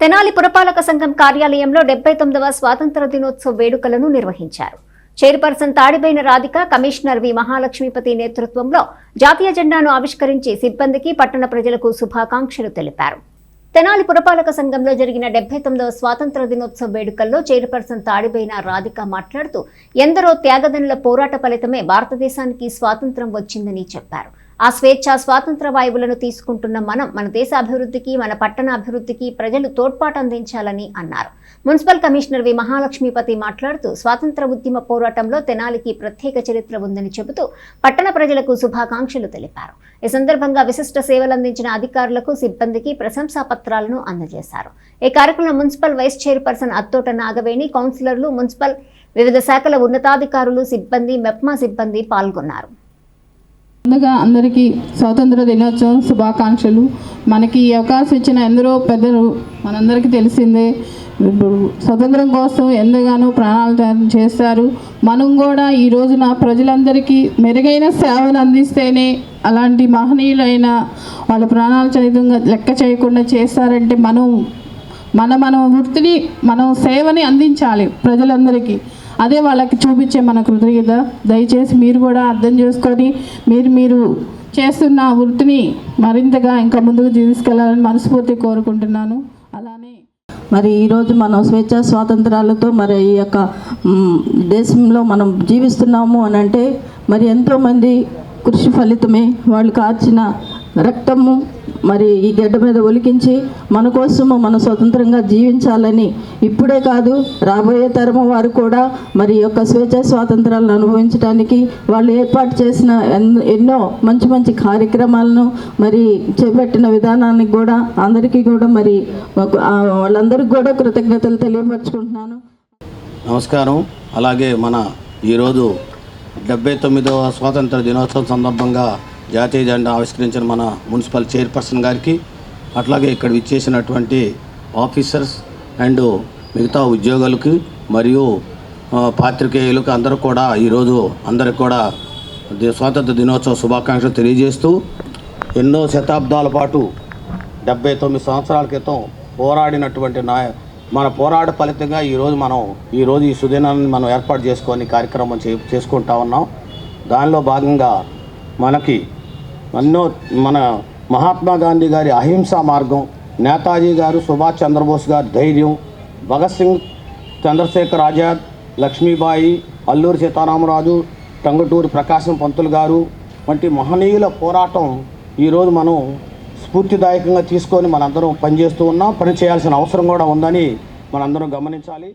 తెనాలి పురపాలక సంఘం కార్యాలయంలో డెబ్బై తొమ్మిదవ స్వాతంత్ర దినోత్సవ వేడుకలను నిర్వహించారు. Chairperson Tadibaina Radhika commissioner V Mahalakshmipathi నేతృత్వంలో జాతీయ జెండాను ఆవిష్కరించి సిబ్బందికి పట్టణ ప్రజలకు శుభాకాంక్షలు తెలిపారు. తెనాలి పురపాలక సంఘంలో జరిగిన డెబ్బై తొమ్మిదవ స్వాతంత్ర దినోత్సవ వేడుకల్లో చైర్పర్సన్ తాడిబైన రాధిక మాట్లాడుతూ ఎందరో త్యాగదనుల పోరాట ఫలితమే భారతదేశానికి స్వాతంత్రం వచ్చిందని చెప్పారు. ఆ స్వేచ్ఛ స్వాతంత్ర వాయువులను తీసుకుంటున్న మనం మన దేశ అభివృద్ధికి మన పట్టణ అభివృద్ధికి ప్రజలు తోడ్పాటు అందించాలని అన్నారు. మున్సిపల్ కమిషనర్ వి మహాలక్ష్మీపతి మాట్లాడుతూ స్వాతంత్ర ఉద్యమ పోరాటంలో తెనాలికి ప్రత్యేక చరిత్ర ఉందని చెబుతూ పట్టణ ప్రజలకు శుభాకాంక్షలు తెలిపారు. ఈ సందర్భంగా విశిష్ట సేవలందించిన అధికారులకు సిబ్బందికి ప్రశంసా పత్రాలను అందజేశారు. ఈ కార్యక్రమంలో municipal vice chairperson Attota Nagaveni కౌన్సిలర్లు మున్సిపల్ వివిధ శాఖల ఉన్నతాధికారులు సిబ్బంది మెప్మా సిబ్బంది పాల్గొన్నారు. ముందుగా అందరికీ స్వాతంత్ర దినోత్సవం శుభాకాంక్షలు. మనకి ఈ అవకాశం ఇచ్చిన ఎందరో పెద్దలు మనందరికీ తెలిసిందే. ఇప్పుడు స్వతంత్రం కోసం ఎంతగానో ప్రాణాలు చేస్తారు. మనం కూడా ఈ రోజున ప్రజలందరికీ మెరుగైన సేవలు అందిస్తేనే అలాంటి మహనీయులైన వాళ్ళ ప్రాణాలు సైతంగా లెక్క చేయకుండా చేస్తారంటే మనం మన మన వృత్తిని మనం సేవని అందించాలి ప్రజలందరికీ. అదే వాళ్ళకి చూపించే మన కృతజ్ఞత. దయచేసి మీరు కూడా అర్థం చేసుకొని మీరు మీరు చేస్తున్న వృత్తిని మరింతగా ఇంకా ముందుకు తీసుకెళ్ళాలని మనస్ఫూర్తి కోరుకుంటున్నాను. అలానే మరి ఈరోజు మనం స్వేచ్ఛ స్వాతంత్రాలతో మరి ఈ యొక్క దేశంలో మనం జీవిస్తున్నాము అని అంటే మరి ఎంతోమంది కృషి ఫలితమే వాళ్ళు కార్చిన రక్తము మరి ఈ గడ్డ మీద ఒలికించి మన కోసము మన స్వతంత్రంగా జీవించాలని ఇప్పుడే కాదు రాబోయే తరం వారు కూడా మరి యొక్క స్వేచ్ఛ స్వాతంత్రాలను అనుభవించడానికి వాళ్ళు ఏర్పాటు చేసిన ఎన్- ఎన్నో మంచి మంచి కార్యక్రమాలను మరి చేపట్టిన విధానానికి కూడా అందరికీ కూడా మరి వాళ్ళందరికీ కూడా కృతజ్ఞతలు తెలియపరచుకుంటున్నాను. నమస్కారం. అలాగే మన ఈరోజు డెబ్బై తొమ్మిదవ స్వాతంత్ర దినోత్సవం సందర్భంగా జాతీయ జెండా ఆవిష్కరించిన మన మున్సిపల్ చైర్పర్సన్ గారికి అట్లాగే ఇక్కడ విచ్చేసినటువంటి ఆఫీసర్స్ అండ్ మిగతా ఉద్యోగులకి మరియు పాత్రికేయులకు అందరూ కూడా ఈరోజు అందరికి కూడా స్వాతంత్ర దినోత్సవ శుభాకాంక్షలు తెలియజేస్తూ ఎన్నో శతాబ్దాల పాటు డెబ్బై తొమ్మిది సంవత్సరాల క్రితం పోరాడినటువంటి నాయ మన పోరాట ఫలితంగా ఈరోజు మనం ఈరోజు ఈ సుదినాన్ని మనం ఏర్పాటు చేసుకొని కార్యక్రమం చే చేసుకుంటా ఉన్నాం. దానిలో భాగంగా మనకి ఎన్నో మన మహాత్మా గాంధీ గారి అహింసా మార్గం నేతాజీ గారు సుభాష్ చంద్రబోస్ గారి ధైర్యం భగత్ సింగ్ చంద్రశేఖర్ ఆజాద్ లక్ష్మీబాయి అల్లూరి సీతారామరాజు టంగుటూరి ప్రకాశం పంతులు గారు వంటి మహనీయుల పోరాటం ఈరోజు మనం స్ఫూర్తిదాయకంగా తీసుకొని మనందరం పనిచేస్తూ ఉన్నాం. పని చేయాల్సిన అవసరం కూడా ఉందని మనందరం గమనించాలి.